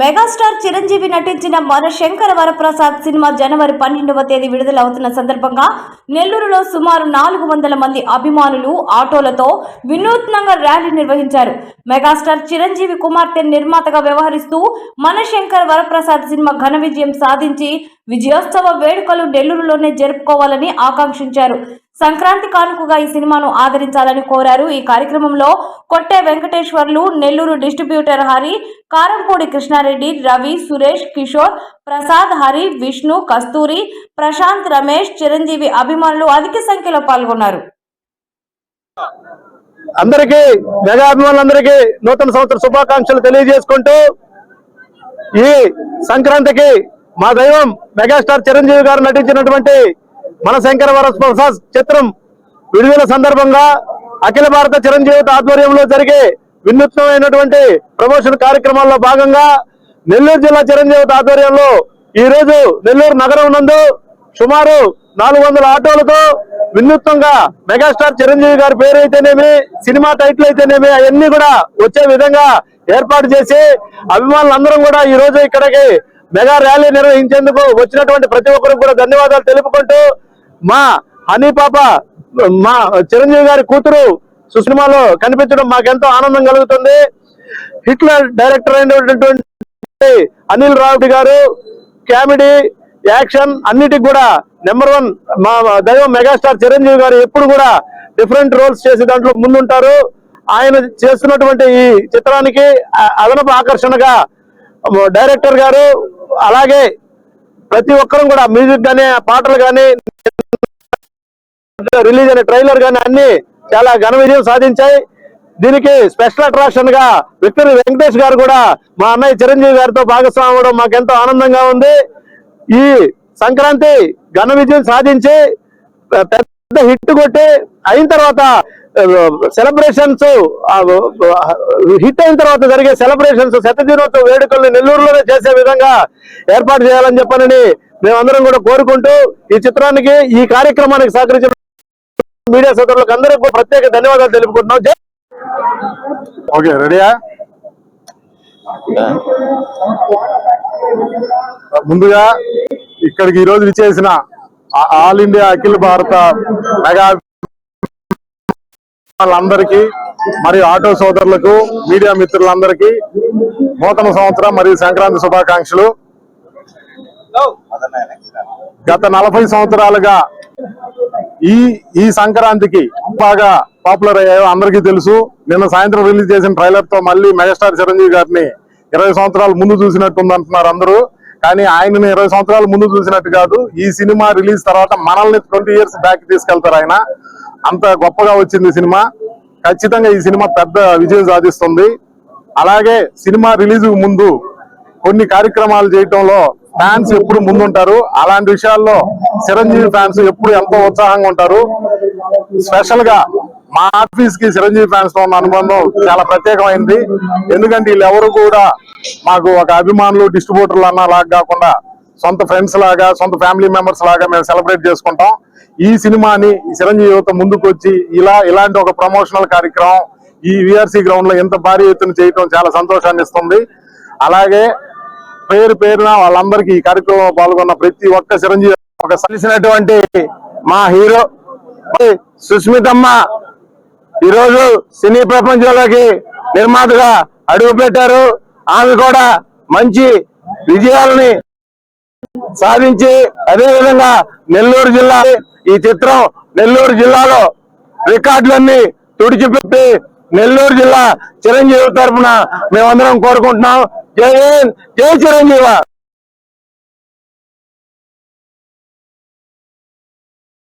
Megastar Chiranjeevi నటించిన మన Shankara Varaprasad cinema జనవరి పన్నెండవ తేదీ విడుదలవుతున్న సందర్భంగా నెల్లూరులో సుమారు నాలుగు వందల మంది అభిమానులు ఆటోలతో వినూత్నంగా ర్యాలీ నిర్వహించారు. మెగాస్టార్ చిరంజీవి కుమార్తె నిర్మాతగా వ్యవహరిస్తూ మన శంకర్ వరప్రసాద్ సినిమా ఘన విజయం సాధించి విజయోత్సవ వేడుకలు నెల్లూరులోనే జరుపుకోవాలని ఆకాంక్షించారు. సంక్రాంతి కానుకగా ఈ సినిమాను ఆదరించాలని కోరారు. ఈ కార్యక్రమంలో కొట్టే వెంకటేశ్వర్లు నెల్లూరు డిస్ట్రిబ్యూటర్ హరి కారంపూడి కృష్ణారెడ్డి రవి సురేష్ కిషోర్ ప్రసాద్ హరి విష్ణు కస్తూరి ప్రశాంత్ రమేష్ చిరంజీవి అభిమానులు అధిక సంఖ్యలో పాల్గొన్నారు. అందరికీ మెగా అభిమానులందరికీ నూతన సంవత్సర శుభాకాంక్షలు తెలియజేసుకుంటూ ఈ సంక్రాంతికి మా దైవం మెగాస్టార్ చిరంజీవి గారు నటించినటువంటి మన శంకర వరప్రసాద్ చిత్రం విడుదల సందర్భంగా అఖిల భారత చిరంజీవి ఆధ్వర్యంలో జరిగే వినూత్నమైనటువంటి ప్రమోషన్ కార్యక్రమాల్లో భాగంగా నెల్లూరు జిల్లా చిరంజీవి ఆధ్వర్యంలో ఈ రోజు నెల్లూరు నగరం నందు సుమారు నాలుగు వందల ఆటోలతో వినూత్నంగా మెగాస్టార్ చిరంజీవి గారి పేరు అయితేనేమి సినిమా టైటిల్ అయితేనేమి అవన్నీ కూడా వచ్చే విధంగా ఏర్పాటు చేసి అభిమానులందరం కూడా ఈ రోజు ఇక్కడికి మెగా ర్యాలీ నిర్వహించేందుకు వచ్చినటువంటి ప్రతి ఒక్కరికి కూడా ధన్యవాదాలు తెలుపుకుంటూ మా హనీ పాప మా చిరంజీవి గారి కూతురు సుసినిమాలో కనిపించడం మాకెంతో ఆనందం కలుగుతుంది. హిట్లర్ డైరెక్టర్ అయినటువంటి అనిల్ రావుడి గారు కామెడీ యాక్షన్ అన్నిటికి కూడా నెంబర్ వన్ మా దైవం మెగాస్టార్ చిరంజీవి గారు ఎప్పుడు కూడా డిఫరెంట్ రోల్స్ చేసే దాంట్లో ముందుంటారు. ఆయన చేస్తున్నటువంటి ఈ చిత్రానికి అదనపు ఆకర్షణగా డైరెక్టర్ గారు అలాగే ప్రతి ఒక్కరం కూడా మ్యూజిక్ కానీ పాటలు కానీ రిలీజ్ అయిన ట్రైలర్ గానీ అన్ని చాలా ఘన విజయం సాధించాయి. దీనికి స్పెషల్ అట్రాక్షన్గా విక్టరీ వెంకటేష్ గారు కూడా మా అన్నయ్య చిరంజీవి గారితో భాగస్వామి అవడం మాకెంతో ఆనందంగా ఉంది. ఈ సంక్రాంతి ఘన విజయం సాధించి పెద్ద హిట్ కొట్టి అయిన తర్వాత సెలబ్రేషన్స్ హిట్ అయిన తర్వాత జరిగే సెలబ్రేషన్స్ శతదినోత్సవ వేడుకల్ని నెల్లూరులోనే చేసే విధంగా ఏర్పాటు చేయాలని చెప్పనని మేమందరం కూడా కోరుకుంటూ ఈ చిత్రానికి ఈ కార్యక్రమానికి సహకరించిన మీడియా సోదరులకు అందరికీ ప్రత్యేక ధన్యవాదాలు తెలుపుకుంటున్నాం. జై ఓకే రెడీయా? ముందుగా ఇక్కడికి ఈ రోజు విచ్చేసిన ఆ- ఆల్ ఇండియా అఖిల భారత మెగా వాళ్ళందరికీ మరియు ఆటో సోదరులకు మీడియా మిత్రులందరికీ నూతన సంవత్సరం మరియు సంక్రాంతి శుభాకాంక్షలు. గత నలభై సంవత్సరాలుగా ఈ ఈ సంక్రాంతికి బాగా పాపులర్ అయ్యాయో అందరికీ తెలుసు. నిన్న సాయంత్రం రిలీజ్ చేసిన ట్రైలర్తో మళ్ళీ మెగాస్టార్ చిరంజీవి గారిని ఇరవై సంవత్సరాలు ముందు చూసినట్టు ఉంది అంటున్నారు అందరూ. కానీ ఆయనని ఇరవై సంవత్సరాలు ముందు చూసినట్టు కాదు ఈ సినిమా రిలీజ్ తర్వాత మనల్ని ట్వంటీ ఇయర్స్ బ్యాక్ తీసుకెళ్తారు ఆయన. అంత గొప్పగా వచ్చింది సినిమా. ఖచ్చితంగా ఈ సినిమా పెద్ద విజయం సాధిస్తుంది. అలాగే సినిమా రిలీజ్ ముందు కొన్ని కార్యక్రమాలు చేయటంలో ఫ్యాన్స్ ఎప్పుడు ముందుంటారు. అలాంటి విషయాల్లో చిరంజీవి ఫ్యాన్స్ ఎప్పుడు ఎంతో ఉత్సాహంగా ఉంటారు. స్పెషల్గా మా ఆఫీస్కి చిరంజీవి ఫ్యాన్స్తో ఉన్న అనుబంధం చాలా ప్రత్యేకమైంది. ఎందుకంటే వీళ్ళు ఎవరు కూడా మాకు ఒక అభిమానులు డిస్ట్రిబ్యూటర్లు అన్న లాగా కాకుండా సొంత ఫ్రెండ్స్ లాగా సొంత ఫ్యామిలీ మెంబర్స్ లాగా మేము సెలబ్రేట్ చేసుకుంటాం. ఈ సినిమాని చిరంజీవి యువత ముందుకు వచ్చి ఇలా ఇలాంటి ఒక ప్రమోషనల్ కార్యక్రమం ఈ విఆర్సీ గ్రౌండ్లో ఇంత భారీ ఎత్తున చేయటం చాలా సంతోషాన్ని ఇస్తుంది. అలాగే పేరు పేరున వాళ్ళందరికీ ఈ కార్యక్రమంలో పాల్గొన్న ప్రతి ఒక్క చిరంజీవి ఒక కలిసినటువంటి మా హీరో సుస్మితమ్మ ఈరోజు సినీ ప్రపంచంలోకి నిర్మాతగా అడుగు పెట్టారు ఆమె కూడా మంచి విజయాలని సాధించి అదేవిధంగా నెల్లూరు జిల్లా ఈ చిత్రం నెల్లూరు జిల్లాలో రికార్డులన్నీ తుడిచిపెట్టి నెల్లూరు జిల్లా చిరంజీవి తరఫున మేమందరం కోరుకుంటున్నాం. ஜெயன் ஜெயிச்சிருந்தீங்களா